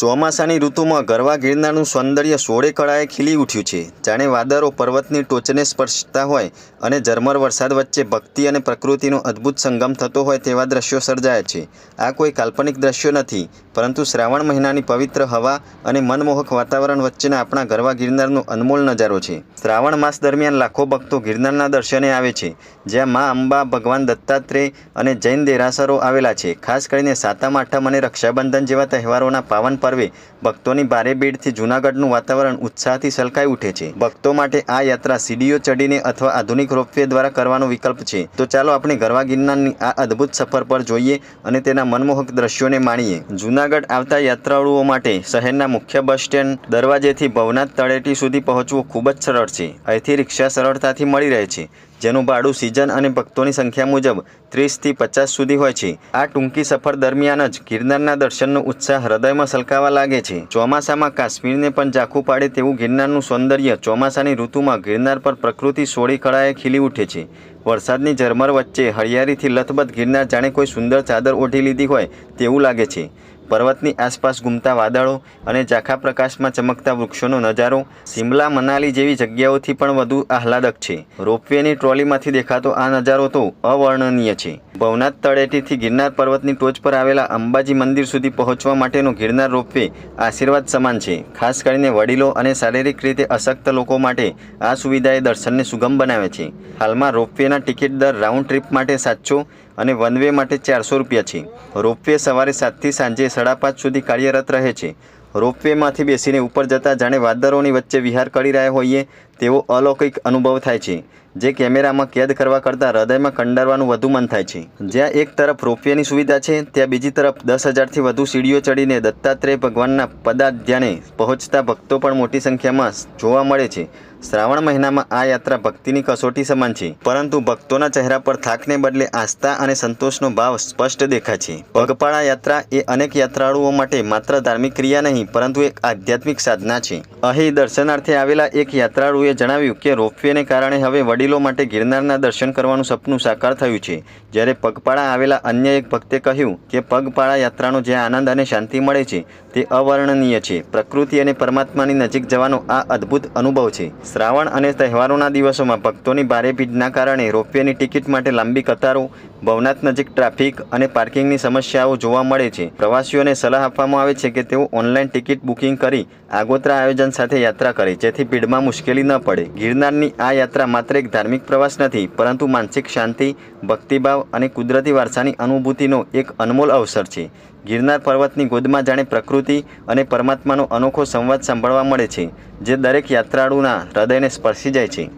ચોમાસાની ઋતુમાં ગરવા ગિરનારનું સૌંદર્ય સોળે કળાએ ખીલી ઉઠ્યું છે. જાણે વાદળો પર્વતની ટોચને સ્પર્શતા હોય અને ઝરમર વરસાદ વચ્ચે ભક્તિ અને પ્રકૃતિનો અદ્ભુત સંગમ થતો હોય તેવા દ્રશ્યો સર્જાય છે. આ કોઈ કાલ્પનિક દ્રશ્યો નથી, પરંતુ શ્રાવણ મહિનાની પવિત્ર હવા અને મનમોહક વાતાવરણ વચ્ચેના આપણા ગરવા ગિરનારનો અનમોલ નજારો છે. શ્રાવણ માસ દરમિયાન લાખો ભક્તો ગિરનારના દર્શને આવે છે, જ્યાં મા અંબા, ભગવાન દત્તાત્રેય અને જૈન દેરાસરો આવેલા છે. ખાસ કરીને સાતમ, આઠમ અને રક્ષાબંધન જેવા તહેવારોના પાવન પર્વે. ભક્તોની ભારે ભીડથી જૂનાગઢનું વાતાવરણ ઉત્સાહથી સલકાઈ ઉઠે છે. ભક્તો માટે આ યાત્રા સીડીઓ ચડીને અથવા આધુનિક રોપવે દ્વારા કરવાનો વિકલ્પ છે. તો ચાલો આપણે ગરવા ગિરનારની આ અદ્ભુત સફર પર જોઈએ અને તેના મનમોહક દ્રશ્યોને માણીએ. જૂનાગઢ આવતા યાત્રાળુઓ માટે શહેરના મુખ્ય બસ સ્ટેન્ડ દરવાજેથી ભવનાથ તળેટી સુધી પહોંચવું ખૂબ જ સરળ છે. અહીંથી રિક્ષા સરળતાથી મળી રહે છે. જેનું ભાડું સિઝન અને ભક્તોની સંખ્યા મુજબ ત્રીસથી પચાસ સુધી હોય છે. આ ટૂંકી સફર દરમિયાન જ ગિરનારના દર્શનનો ઉત્સાહ હૃદયમાં સલકાવા લાગે છે. ચોમાસામાં કાશ્મીરને પણ ઝાંખું પાડે તેવું ગિરનારનું સૌંદર્ય ચોમાસાની ઋતુમાં ગિરનાર પર પ્રકૃતિ સોળી કળાએ ખીલી ઉઠે છે. વરસાદની ઝરમર વચ્ચે હરિયાળીથી લથબથ ગિરનાર જાણે કોઈ સુંદર ચાદર ઓઢી લીધી હોય તેવું લાગે છે. પર્વતની આસપાસ ઘૂમતા વાદળો અને ઝાંખા પ્રકાશમાં ચમકતા વૃક્ષોનો નજારો સિમલા મનાલી જેવી જગ્યાઓથી પણ વધુ આહલાદક છે. રોપવેની ટ્રોલીમાંથી દેખાતો આ નજારો તો અવર્ણનીય છે. ભવનાથ તળેટીથી ગિરનાર પર્વતની ટોચ પર આવેલા અંબાજી મંદિર સુધી પહોંચવા માટેનો ગિરનાર રોપવે આશીર્વાદ સમાન છે. ખાસ કરીને વડીલો અને શારીરિક રીતે અશક્ત લોકો માટે આ સુવિધાએ દર્શનને સુગમ બનાવે છે. હાલમાં રોપવેના ટિકિટ દર રાઉન્ડ ટ્રીપ માટે સાતસો અને વન માટે ચારસો રૂપિયા છે. રોપવે સવારે સાતથી સાંજે સાડા પાંચ સુધી કાર્યરત રહે છે. રોપવેમાંથી બેસીને ઉપર જતાં જાણે વાદળોની વચ્ચે વિહાર કરી રહ્યા હોઈએ તેવો અલૌકિક અનુભવ થાય છે, જે કેમેરામાં કેદ કરવા કરતાં હૃદયમાં કંડારવાનું વધુ મન થાય છે. જ્યાં એક તરફ રોપવેની સુવિધા છે, ત્યાં બીજી તરફ દસ હજારથી વધુ સીડીઓ ચડીને દત્તાત્રેય ભગવાનના પદાધ્યાને પહોંચતા ભક્તો પણ મોટી સંખ્યામાં જોવા મળે છે. શ્રાવણ મહિનામાં આ યાત્રા ભક્તિની કસોટી સમાન છે, પરંતુ ભક્તોના ચહેરા પર થાકને બદલે આસ્થા અને સંતોષનો ભાવ સ્પષ્ટ દેખાય છે. પગપાળા યાત્રા એ અનેક યાત્રાળુઓ માટે માત્ર ધાર્મિક ક્રિયા નહીં, પરંતુ એક આધ્યાત્મિક સાધના છે. અહીં દર્શનાર્થે આવેલા એક યાત્રાળુએ જણાવ્યું કે રોપવેને કારણે હવે વડીલો માટે ગિરનારના દર્શન કરવાનું સપનું સાકાર થયું છે. જ્યારે પગપાળા આવેલા અન્ય એક ભક્તે કહ્યું કે પગપાળા યાત્રાનો જે આનંદ અને શાંતિ મળે છે, તે અવર્ણનીય છે. પ્રકૃતિ અને પરમાત્માની નજીક જવાનો આ અદ્ભુત અનુભવ છે. શ્રાવણ અને તહેવારોના દિવસોમાં ભક્તોની ભારે ભીડના કારણે રોપવેની ટિકિટ માટે લાંબી કતારો, ભવનાથ નજીક ટ્રાફિક અને પાર્કિંગની સમસ્યાઓ જોવા મળે છે. પ્રવાસીઓને સલાહ આપવામાં આવે છે કે તેઓ ઓનલાઈન ટિકિટ બુકિંગ કરી આગોતરા આયોજન સાથે યાત્રા કરે, જેથી ભીડમાં મુશ્કેલી ન પડે. ગિરનારની આ યાત્રા માત્ર એક ધાર્મિક પ્રવાસ નથી, પરંતુ માનસિક શાંતિ, ભક્તિભાવ અને કુદરતી વારસાની અનુભૂતિનો એક અનમોલ અવસર છે. ગિરનાર પર્વતની ગોદમાં જાણે પ્રકૃતિ અને પરમાત્માનો અનોખો સંવાદ સાંભળવા મળે છે, જે દરેક યાત્રાળુના હૃદયને સ્પર્શી જાય છે.